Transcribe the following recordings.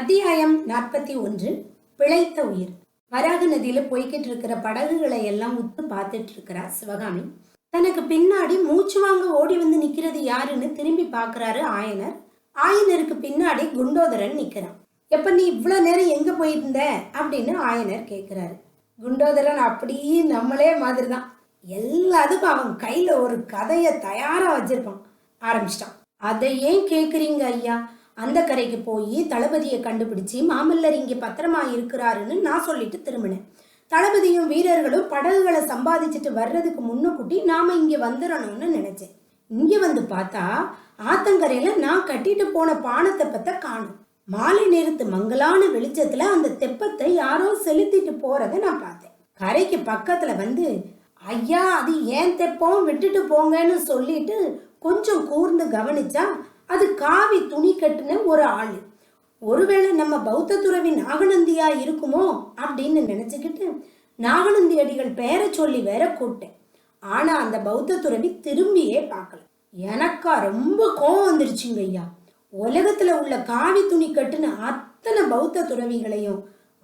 அத்தியாயம் நாற்பத்தி ஒன்று பிழைத்த உயிர். வராக நதியில போய்கிட்டு இருக்கிற படகுகளை எல்லாம் உத்து பார்த்துட்டு இருக்கிறா சிவகாமி. தனக்கு பின்னாடி மூச்சு வாங்க ஓடி வந்து நிக்கிறது யாருன்னு திரும்பி பாக்குறாரு ஆயனர். ஆயனருக்கு பின்னாடி குண்டோதரன் நிக்கிறான். எப்ப நீ இவ்வளவு நேரம் எங்க போயிருந்த? அப்படின்னு ஆயனர் கேட்கிறாரு. குண்டோதரன் அப்படியே நம்மளே மாதிரி தான் எல்லாத்துக்கும் அவன் கையில ஒரு கதையை தயாரா வச்சிருப்பான். ஆரம்பிச்சிட்டான். அதை ஏன் கேக்குறீங்க ஐயா? அந்த கரைக்கு போய் தளபதியை கண்டுபிடிச்சு மாமல்லர் இங்கே பத்திரமா இருக்கிறாருன்னு நான் சொல்லிட்டு திரும்பினேன். தளபதியும் வீரர்களும் படகுகளை சம்பாதிச்சுட்டு வர்றதுக்கு முன்னக்கூட்டி நாம இங்கே வந்துடணும்னு நினைச்சேன். இங்கே வந்து பார்த்தா ஆத்தங்கரையில நான் கட்டிட்டு போன பானத்தை பத்த காணும். மாலை நேரத்து மங்கலான வெளிச்சத்துல அந்த தெப்பத்தை யாரோ செலுத்திட்டு போறத நான் பார்த்தேன். கரைக்கு பக்கத்துல வந்து ஐயா அது ஏன் தெப்பம்? விட்டுட்டு போங்கன்னு சொல்லிட்டு கொஞ்சம் கூர்ந்து கவனிச்சா அது காவி துணி கட்டுன ஒரு ஆள். ஒருவேளை நம்ம பௌத்த துறவி நாகநந்தியா இருக்குமோ அப்படின்னு நினைச்சுக்கிட்டு நாகநந்தி அடிகள் பேரை சொல்லி வேற கூப்பிட்டேன். ஆனா அந்த பௌத்த துறவி திரும்பியே பார்க்கல. எனக்கா ரொம்ப கோவம் வந்துருச்சுங்க ஐயா. உலகத்துல உள்ள காவி துணி கட்டுன அத்தனை பௌத்த துறவிகளையும்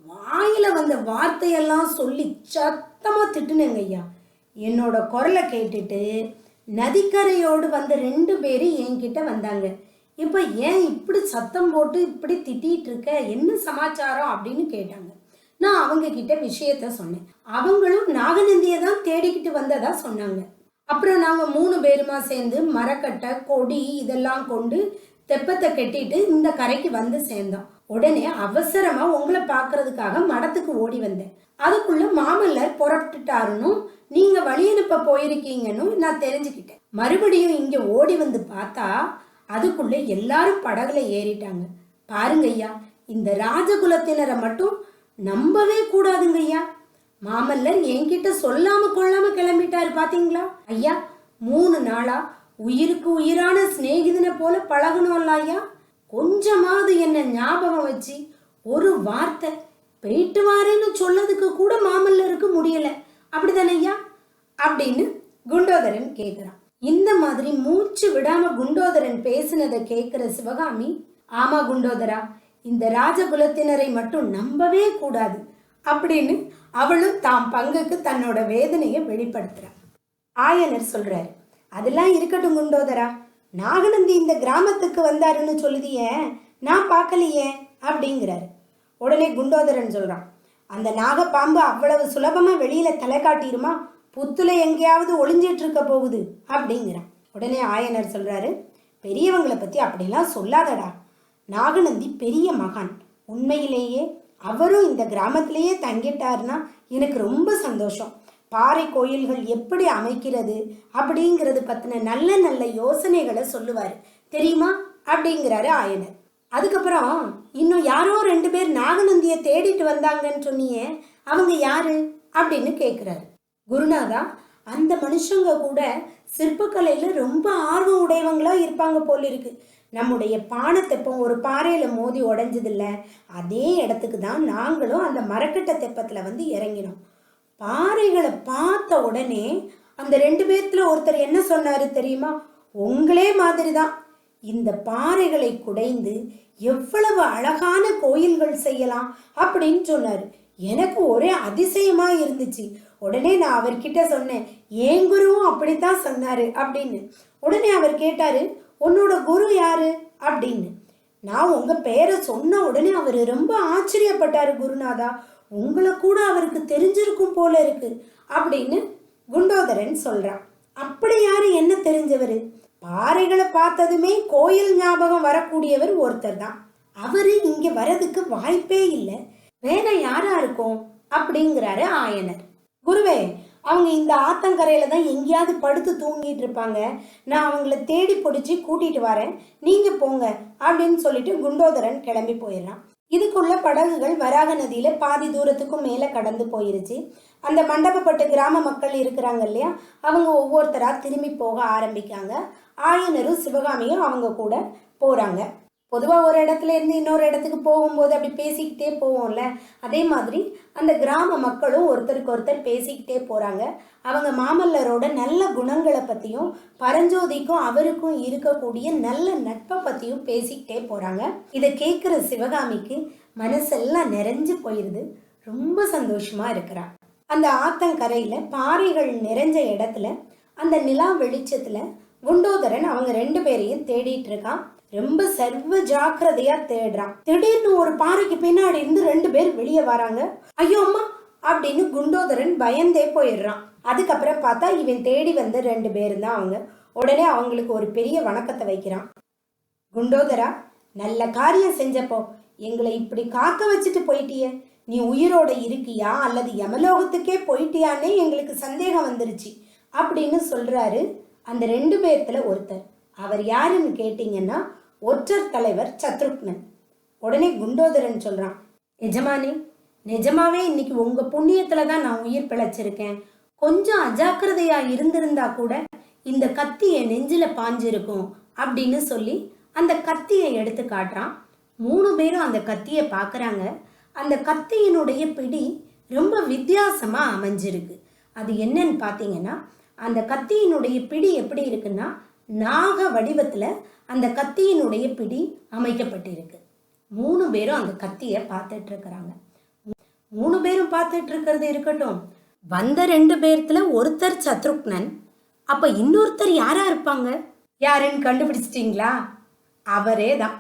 வாயில வந்த வார்த்தையெல்லாம் சொல்லி சத்தமா திட்டுனேங்க ஐயா. என்னோட குரலை கேட்டுட்டு நதிக்கரையோடு வந்த ரெண்டு பேரும் என்கிட்ட வந்தாங்க. இப்போ ஏன் இப்படி சத்தம் போட்டு இப்படி திட்டிகிட்டு இருக்க? என்ன சமாச்சாரம்? அப்படின்னு கேட்டாங்க. நான் அவங்க கிட்ட விஷயத்த சொன்னேன். அவங்களும் நாகநந்தியை தான் தேடிக்கிட்டு வந்ததா சொன்னாங்க. அப்புறம் நாங்கள் மூணு பேருமா சேர்ந்து மரக்கட்டை கொடி இதெல்லாம் கொண்டு தெப்பத்தை கட்டிட்டு இந்த கரைக்கு வந்து சேர்ந்தோம். உடனே அவசரமா உங்களை பார்க்கறதுக்காக மடத்துக்கு ஓடி வந்தேன். அதுக்குள்ள மாமல்லர் புறப்பட்டுட்டாருன்னு நீங்க வழி அனுப்ப போயிருக்கீங்கன்னு நான் தெரிஞ்சுக்கிட்டேன். மறுபடியும் இங்க ஓடி வந்து பார்த்தா அதுக்குள்ள எல்லாரும் படகுல ஏறிட்டாங்க. பாருங்க ஐயா இந்த ராஜகுலத்தினரை மட்டும் நம்பவே கூடாதுங்க ஐயா. மாமல்லர் என்கிட்ட சொல்லாம கொள்ளாம கிளம்பிட்டாரு பாத்தீங்களா? ஐயா மூணு நாளா உயிருக்கு உயிரான சிநேகிதனை போல பழகணும்ல ஐயா. கொஞ்சமாவது என்ன ஞாபகம் வச்சு ஒரு வார்த்தை போயிட்டு வாரேன்னு சொல்லதுக்கு கூட மாமல்லருக்கு முடியல. அப்படிதானே ஐயா? அப்படின்னு குண்டோதரன் கேட்குறான். இந்த மாதிரி மூச்சு விடாம குண்டோதரன் பேசினதை கேட்கிற சிவகாமி ஆமா குண்டோதரா இந்த ராஜகுலத்தினரை மட்டும் நம்பவே கூடாது அப்படின்னு அவளும் தாம் பங்குக்கு தன்னோட வேதனையை வெளிப்படுத்துறான் ஆயனர் சொல்றாரு அதெல்லாம் இருக்கட்டும் குண்டோதரா நாகநந்தி இந்த கிராமத்துக்கு வந்தாருன்னு சொல்லுதியே நான் பார்க்கலையே அப்படிங்கிறாரு. உடனே குண்டோதரன் சொல்றான் அந்த நாகப்பாம்பு அவ்வளவு சுலபமாக வெளியில் தலை காட்டிடுமா புத்துல எங்கேயாவது ஒளிஞ்சிட்டு இருக்க போகுது அப்படிங்கிறான். உடனே ஆயனர் சொல்கிறாரு பெரியவங்களை பற்றி அப்படிலாம் சொல்லாதடா. நாகநந்தி பெரிய மகான். உண்மையிலேயே அவரும் இந்த கிராமத்திலேயே தங்கிட்டாருன்னா எனக்கு ரொம்ப சந்தோஷம். பாறை கோயில்கள் எப்படி அமைக்கிறது அப்படிங்கிறது பற்றின நல்ல நல்ல யோசனைகளை சொல்லுவார். தெரியுமா? அப்படிங்கிறாரு ஆயனர். அதுக்கப்புறம் இன்னும் யாரோ ரெண்டு பேர் நாகநந்தியை தேடிட்டு வந்தாங்கன்னு சொன்னியே அவங்க யாரு? அப்படின்னு கேட்குறாரு குருநாதா அந்த மனுஷங்க கூட சிற்பக்கலையில் ரொம்ப ஆர்வம் உடையவங்களா இருப்பாங்க போல இருக்கு நம்முடைய பானத்தெப்பம் ஒரு பாறையில் மோதி உடைஞ்சதில்ல. அதே இடத்துக்கு தான் நாங்களும் அந்த மரக்கட்டை தெப்பத்தில் வந்து இறங்கினோம். பாறைகளை பார்த்த உடனே அந்த ரெண்டு பேர்த்தில் ஒருத்தர் என்ன சொன்னார் தெரியுமா? உங்களே மாதிரி தான் இந்த பாறைகளை குடைந்து எவ்வளவு அழகான கோயில்கள் செய்யலாம் அப்படின்னு சொன்னார். எனக்கு ஒரே அதிசயமா இருந்துச்சு. உடனே நான் அவர்கிட்ட சொன்னேன் என் குருவும் அப்படித்தான் சொன்னாரு அப்படின்னு. உடனே அவர் கேட்டாரு உன்னோட குரு யாரு? அப்படின்னு. நான் உங்க பேரை சொன்ன உடனே அவர் ரொம்ப ஆச்சரியப்பட்டாரு குருநாதா. உங்களை கூட அவருக்கு தெரிஞ்சிருக்கும் போல இருக்கு அப்படின்னு குண்டோதரன் சொல்றான். அப்படி யாரு என்ன தெரிஞ்சவர்? பாறைகளை பார்த்ததுமே கோயில் ஞாபகம் வரக்கூடியவர் ஒருத்தர் தான். அவரு இங்க வரதுக்கு வாய்ப்பே இல்லை. வேற யாரா இருக்கும்? அப்படிங்கிறாரு ஆயனர். குருவே அவங்க இந்த ஆத்தங்கரையில தான் எங்கேயாவது படுத்து தூங்கிட்டு இருப்பாங்க. நான் அவங்கள தேடி பிடிச்சி கூட்டிட்டு வரேன். நீங்க போங்க அப்படின்னு சொல்லிட்டு குண்டோதரன் கிளம்பி போயிடறான். இதுக்குள்ள படகுகள் வராக நதியில பாதி தூரத்துக்கும் மேல கடந்து போயிருச்சு. அந்த மண்டபப்பட்டு கிராம மக்கள் இருக்கிறாங்க இல்லையா? அவங்க ஒவ்வொருத்தரா திரும்பி போக ஆரம்பிக்காங்க. ஆயனரும் சிவகாமியும் அவங்க கூட போறாங்க. பொதுவாக ஒரு இடத்துல இருந்து இன்னொரு இடத்துக்கு போகும்போது அப்படி பேசிக்கிட்டே போவோம்ல? அதே மாதிரி அந்த கிராம மக்களும் ஒருத்தருக்கு ஒருத்தர் பேசிக்கிட்டே போகிறாங்க அவங்க மாமல்லரோட நல்ல குணங்களை பற்றியும் பரஞ்சோதிக்கும் அவருக்கும் இருக்கக்கூடிய நல்ல நட்பை பற்றியும் பேசிக்கிட்டே போகிறாங்க இதை கேட்குற சிவகாமிக்கு மனசெல்லாம் நிறைஞ்சு போயிடுது ரொம்ப சந்தோஷமாக இருக்கிறா. அந்த ஆத்தங்கரையில் பாறைகள் நிறைஞ்ச இடத்துல அந்த நிலா வெளிச்சத்தில் குண்டோதரன் அவங்க ரெண்டு பேரையும் தேடிட்டு இருக்கான். ரொம்ப சர்வ ஜாக்கிரதையா தேடுறான். திடீர்னு ஒரு பாறைக்கு பின்னாடி இருந்து ரெண்டு பேர் வெளியே வராங்க. ஐயோ அம்மா! அப்படின்னு குண்டோதரன் பயந்தே போயிடுறான். அதுக்கப்புறம் பார்த்தா இவன் தேடி வந்த ரெண்டு பேர் தான் அவங்க. உடனே அவங்களுக்கு ஒரு பெரிய வணக்கத்தை வைக்கிறான். குண்டோதரா நல்ல காரியம் செஞ்சப்போ எங்களை இப்படி காக்க வச்சுட்டு போயிட்டியே. நீ உயிரோட இருக்கியா அல்லது யமலோகத்துக்கே போயிட்டியானே எங்களுக்கு சந்தேகம் வந்துருச்சு. அப்படின்னு சொல்றாரு அந்த ரெண்டு பேர்த்துல ஒருத்தர். அவர் யாருன்னு கேட்டிங்கன்னா ஒற்றர் தலைவர் சத்ருக்னன். உடனே குண்டோதரன் சொல்றான் எஜமானே நிஜமாவே இன்னைக்கு உங்க புண்ணியத்துல தான் நான் உயிர் பிழைச்சிருக்கேன். கொஞ்சம் அஜாக்கிரதையா இருந்திருந்தா கூட இந்த கத்தியை நெஞ்சில் நெஞ்சில பாஞ்சிருக்கும் அப்படின்னு சொல்லி அந்த கத்தியை எடுத்து காட்டுறான். மூணு பேரும் அந்த கத்தியை பார்க்குறாங்க அந்த கத்தியினுடைய பிடி ரொம்ப வித்தியாசமாக அமைஞ்சிருக்கு. அது என்னன்னு பார்த்தீங்கன்னா அந்த கத்தியினுடைய பிடி எப்படி இருக்குன்னா நாக வடிவத்தில் அந்த கத்தியினுடைய பிடி அமைக்கப்பட்டிருக்கு. மூணு பேரும் அந்த கத்தியை பார்த்துட்டு இருக்கிறாங்க மூணு பேரும் பார்த்துட்டு இருக்கிறது இருக்கட்டும். வந்த ரெண்டு பேர்த்துல ஒருத்தர் சத்ருக்னன் அப்ப இன்னொருத்தர் யாரா இருப்பாங்க? யாருன்னு கண்டுபிடிச்சிட்டீங்களா? அவரே தான்